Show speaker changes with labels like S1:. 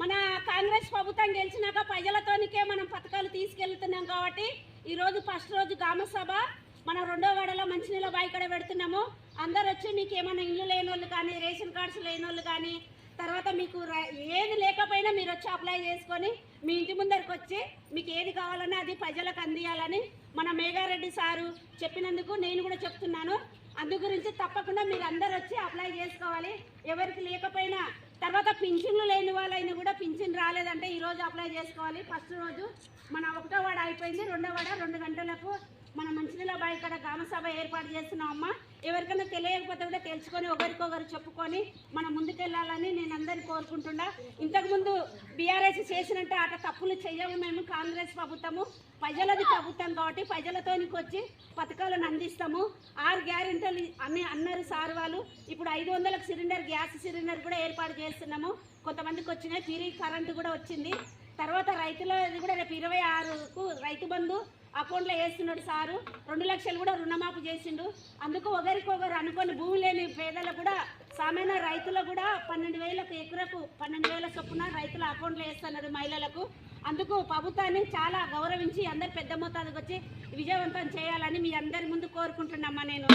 S1: మన కాంగ్రెస్ ప్రభుత్వం గెలిచినాక ప్రజలతోనికే మనం పథకాలు తీసుకెళ్తున్నాం కాబట్టి ఈరోజు ఫస్ట్ రోజు గ్రామసభ మన రెండో వాడలో మంచినీళ్ళ బాయికడ పెడుతున్నాము. అందరు వచ్చి మీకు ఏమైనా ఇల్లు లేని వాళ్ళు కానీ రేషన్ కార్డ్స్ లేని వాళ్ళు కానీ తర్వాత మీకు ఏది లేకపోయినా మీరు వచ్చి అప్లై చేసుకొని మీ ఇంటి ముందరికి వచ్చి మీకు ఏది కావాలన్నా అది ప్రజలకు అందియాలని మన మేఘారెడ్డి సారు చెప్పినందుకు నేను కూడా చెప్తున్నాను. అందు గురించి తప్పకుండా మీరు అందరు వచ్చి అప్లై చేసుకోవాలి. ఎవరికి లేకపోయినా తర్వాత పింఛన్లు లేని వాళ్ళైనా కూడా పింఛన్ రాలేదంటే ఈరోజు అప్లై చేసుకోవాలి. ఫస్ట్ రోజు మన ఒకటో వాడ అయిపోయింది రెండో వాడ రెండు గంటలకు మన మంచినీళ్ళ బావి ఇక్కడ గ్రామ సభ ఏర్పాటు చేస్తున్నాం అమ్మ. ఎవరికైనా తెలియకపోతే కూడా తెలుసుకొని ఒకరికొకరు చెప్పుకొని మనం ముందుకెళ్ళాలని నేను అందరిని కోరుకుంటున్నా. ఇంతకుముందు బీఆర్ఎస్ చేసినట్టు అట తప్పులు చేయవు మేము కాంగ్రెస్ ప్రభుత్వము. ప్రజలది ప్రభుత్వం కాబట్టి ప్రజలతోనికి వచ్చి పథకాలను అందిస్తాము. ఆరు గ్యారెంటీలు అని అన్నారు సార్ వాళ్ళు. ఇప్పుడు ఐదు వందలకు సిలిండర్ గ్యాస్ సిలిండర్ కూడా ఏర్పాటు చేస్తున్నాము. కొంతమందికి వచ్చినాయి ఫ్రీ కరెంటు కూడా వచ్చింది. తర్వాత రైతులది కూడా రేపు ఇరవై ఆరుకు రైతు బంధు అకౌంట్లో వేస్తున్నాడు సారు. రెండు లక్షలు కూడా రుణమాఫీ చేసిండు. అందుకు ఒకరికొకరు అనుకొని భూమి లేని పేదలకు కూడా సామాన్య రైతులకు కూడా పన్నెండు వేలకు ఎకరకు పన్నెండు వేల చొప్పున రైతుల అకౌంట్లో వేస్తున్నారు మహిళలకు. అందుకు ప్రభుత్వాన్ని చాలా గౌరవించి అందరు పెద్ద మొత్తానికి వచ్చి విజయవంతం చేయాలని మీ అందరి ముందు కోరుకుంటున్నామ్మా నేను?